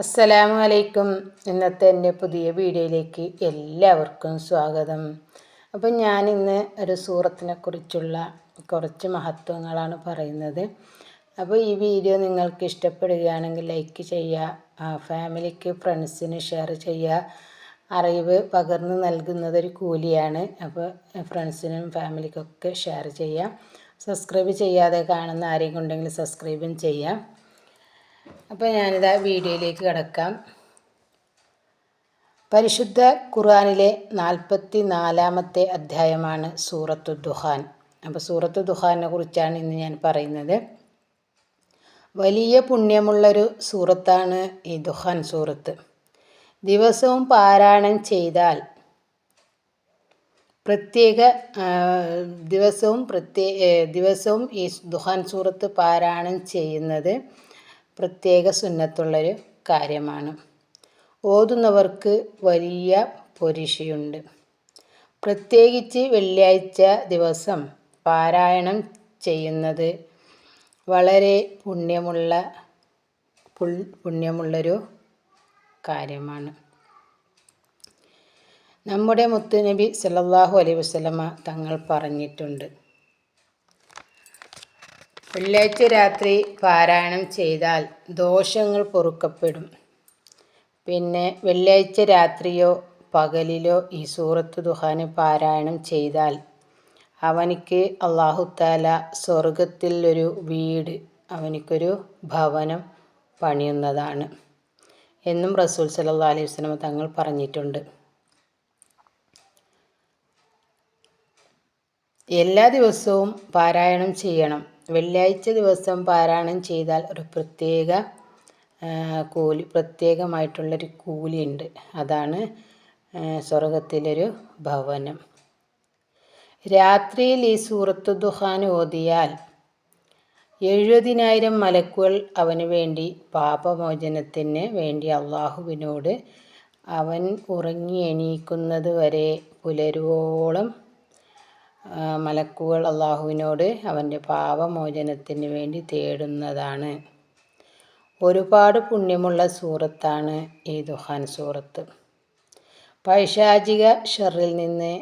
അസ്സലാമു അലൈക്കും ഇന്നത്തെ എന്റെ പുതിയ വീഡിയോയിലേക്ക് എല്ലാവർക്കും സ്വാഗതം. അപ്പം ഞാൻ ഇന്ന് ഒരു സൂറത്തിനെ കുറിച്ചുള്ള കുറച്ച് മഹത്വങ്ങളാണ് പറയുന്നത്. അപ്പോൾ ഈ വീഡിയോ നിങ്ങൾക്ക് ഇഷ്ടപ്പെടുകയാണെങ്കിൽ ലൈക്ക് ചെയ്യുക ഫാമിലിക്ക് ഫ്രണ്ട്സിന് ഷെയർ ചെയ്യുക. അറിവ് പകർന്നു നൽകുന്നതൊരു കൂലിയാണ്. അപ്പോൾ ഫ്രണ്ട്സിനും ഫാമിലിക്കൊക്കെ ഷെയർ ചെയ്യുക. സബ്സ്ക്രൈബ് ചെയ്യാതെ കാണുന്ന ആരെങ്കിലും ഉണ്ടെങ്കിൽ സബ്സ്ക്രൈബും ചെയ്യാം. അപ്പോൾ ഞാനിതാ വീഡിയോയിലേക്ക് കിടക്കാം. പരിശുദ്ധ ഖുർആാനിലെ നാൽപ്പത്തി നാലാമത്തെ അധ്യായമാണ് സൂറത്തു ദുഹാൻ. അപ്പോൾ സൂറത്തു ദുഹാനെ കുറിച്ചാണ് ഇന്ന് ഞാൻ പറയുന്നത്. വലിയ പുണ്യമുള്ളൊരു സൂറത്താണ് ഈ ദുഹാൻ സൂറത്ത്. ദിവസവും പാരായണം ചെയ്താൽ പ്രത്യേക ദിവസവും പ്രത്യേക ദിവസവും ഈ ദുഹാൻ സൂറത്ത് പാരായണം ചെയ്യുന്നത് പ്രത്യേക സുന്നത്തുള്ളൊരു കാര്യമാണ്. ഓതുന്നവർക്ക് വലിയ പൊരിശയുണ്ട്. പ്രത്യേകിച്ച് വെള്ളിയാഴ്ച ദിവസം പാരായണം ചെയ്യുന്നത് വളരെ പുണ്യമുള്ള പുണ്യമുള്ളൊരു കാര്യമാണ്. നമ്മുടെ മുത്തുനബി സല്ലാഹു അലൈഹി വസ്ലമ തങ്ങൾ പറഞ്ഞിട്ടുണ്ട്. വെള്ളിയാഴ്ച രാത്രി പാരായണം ചെയ്താൽ ദോഷങ്ങൾ പൊറുക്കപ്പെടും. പിന്നെ വെള്ളിയാഴ്ച രാത്രിയോ പകലിലോ ഈ സൂറത്ത് ദുഹാന് പാരായണം ചെയ്താൽ അവനിക്ക് അള്ളാഹുത്താല സ്വർഗത്തിൽ ഒരു വീട് അവനിക്കൊരു ഭവനം പണിയുന്നതാണ് എന്നും റസൂൽ സല്ലാ അലൈഹി വസ്ലമ തങ്ങൾ പറഞ്ഞിട്ടുണ്ട്. എല്ലാ ദിവസവും പാരായണം ചെയ്യണം. വെള്ളിയാഴ്ച ദിവസം പാരായണം ചെയ്താൽ ഒരു പ്രത്യേക കൂലി പ്രത്യേകമായിട്ടുള്ളൊരു കൂലിയുണ്ട്. അതാണ് സ്വർഗത്തിലൊരു ഭവനം. രാത്രിയിൽ ഈ സൂറത്ത് ദുഹാൻ ഓതിയാൽ എഴുപതിനായിരം മലക്കുകൾ അവന് വേണ്ടി പാപമോചനത്തിന് വേണ്ടി അള്ളാഹുവിനോട് അവൻ ഉറങ്ങി എണീക്കുന്നത് വരെ പുലരുവോളം മലക്കുകൾ അള്ളാഹുവിനോട് അവന്റെ പാപമോചനത്തിന് വേണ്ടി തേടുന്നതാണ്. ഒരുപാട് പുണ്യമുള്ള സൂറത്താണ് ഈ ദുഹാൻ സൂറത്ത്. പൈശാചിക ഷെറിൽ നിന്ന്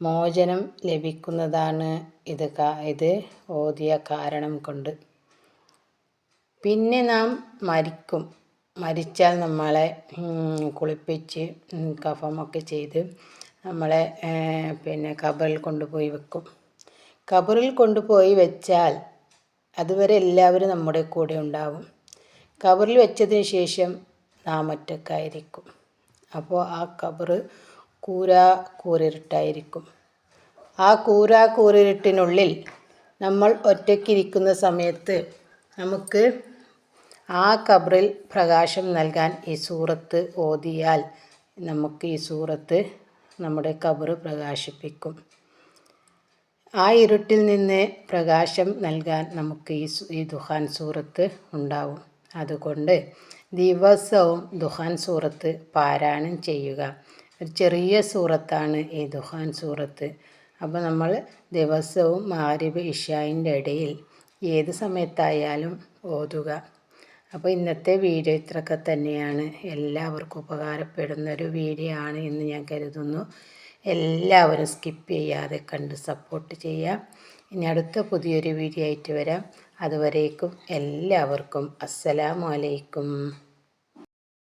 മോചനം ലഭിക്കുന്നതാണ് ഇത് ഇത് ഓതിയ കാരണം കൊണ്ട്. പിന്നെ നാം മരിക്കും. മരിച്ചാൽ നമ്മളെ കുളിപ്പിച്ച് കഫമൊക്കെ ചെയ്ത് നമ്മളെ പിന്നെ ഖബറിൽ കൊണ്ടുപോയി വെക്കും. ഖബറിൽ കൊണ്ടുപോയി വെച്ചാൽ അതുവരെ എല്ലാവരും നമ്മുടെ കൂടെ ഉണ്ടാവും. ഖബറിൽ വെച്ചതിന് ശേഷം നാം ഒറ്റക്കായിരിക്കും അപ്പോൾ ആ ഖബറ് കൂരാ കൂരിരുട്ടായിരിക്കും. ആ കൂരാ കൂരിരുട്ടിനുള്ളിൽ നമ്മൾ ഒറ്റയ്ക്കിരിക്കുന്ന സമയത്ത് നമുക്ക് ആ ഖബറിൽ പ്രകാശം നൽകാൻ ഈ സൂറത്ത് ഓതിയാൽ നമുക്ക് ഈ സൂറത്ത് നമ്മുടെ കബറ് പ്രകാശിപ്പിക്കും. ആ ഇരുട്ടിൽ നിന്ന് പ്രകാശം നൽകാൻ നമുക്ക് ഈ ഈ ദുഹാൻ സൂറത്ത് ഉണ്ടാവും. അതുകൊണ്ട് ദിവസവും ദുഹാൻ സൂറത്ത് പാരായണം ചെയ്യുക. ഒരു ചെറിയ സൂറത്താണ് ഈ ദുഹാൻ സൂറത്ത്. അപ്പോൾ നമ്മൾ ദിവസവും മാരിബ് ഇഷായിന്റെ ഇടയിൽ ഏത് സമയത്തായാലും ഓതുക. അപ്പോൾ ഇന്നത്തെ വീഡിയോ ഇത്രയൊക്കെ തന്നെയാണ്. എല്ലാവർക്കും ഉപകാരപ്പെടുന്ന ഒരു വീഡിയോ ആണ് എന്ന് ഞാൻ കരുതുന്നു. എല്ലാവരും സ്കിപ്പ് ചെയ്യാതെ കണ്ട് സപ്പോർട്ട് ചെയ്യാം ഇനി അടുത്ത പുതിയൊരു വീഡിയോ ആയിട്ട് വരാം. അതുവരേക്കും എല്ലാവർക്കും അസ്സലാമലൈക്കും